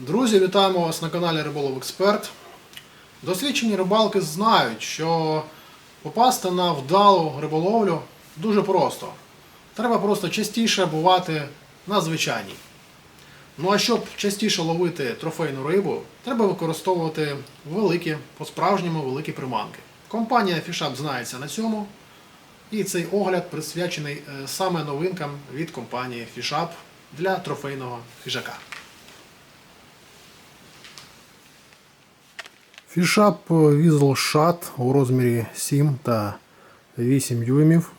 Друзі, вітаємо вас на каналі Риболов Експерт. Досвідчені рибалки знають, що попасти на вдалу риболовлю дуже просто. Треба просто частіше бувати на звичайній. Ну а щоб частіше ловити трофейну рибу, треба використовувати великі, по-справжньому великі приманки. Компанія Fishup знається на цьому. І цей огляд присвячений е, саме новинкам від компанії Fishup для трофейного хижака. Fishup Weasel Shot у розмірі 7 та 8 дюймів.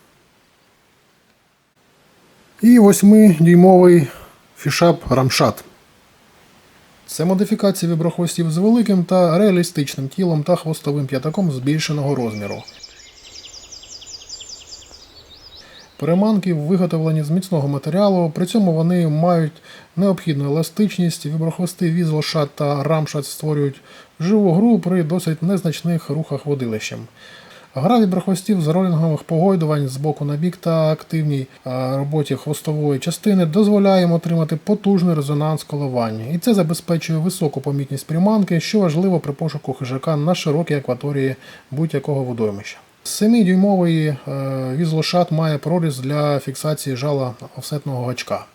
І 8-дюймовий фішап Рамшат. Це модифікація віброхвостів з великим та реалістичним тілом та хвостовим п'ятаком збільшеного розміру. Переманки виготовлені з міцного матеріалу, при цьому вони мають необхідну еластичність, віброхвости візлошат та рамшат створюють живу гру при досить незначних рухах водилищем. Гра віброхвостів з ролінгових погойдувань з боку на бік та активній е, роботі хвостової частини дозволяє отримати потужний резонанс коливання, і це забезпечує високу помітність приманки, що важливо при пошуку хижака на широкій акваторії будь-якого водоймища. 7-дюймовий візлошат має проріз для фіксації жала офсетного гачка.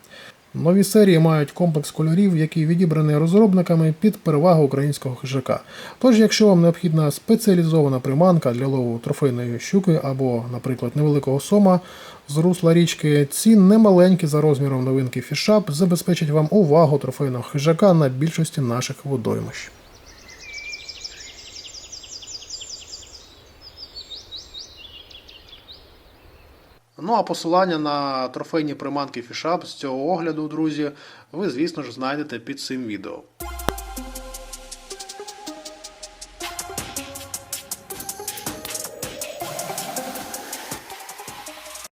Нові серії мають комплекс кольорів, який відібраний розробниками під перевагу українського хижака. Тож, якщо вам необхідна спеціалізована приманка для лову трофейної щуки або, наприклад, невеликого сома з русла річки, ці немаленькі за розміром новинки фішап забезпечать вам увагу трофейного хижака на більшості наших водоймищ. Ну а посилання на трофейні приманки Фішап з цього огляду, друзі, ви, звісно ж, знайдете під цим відео.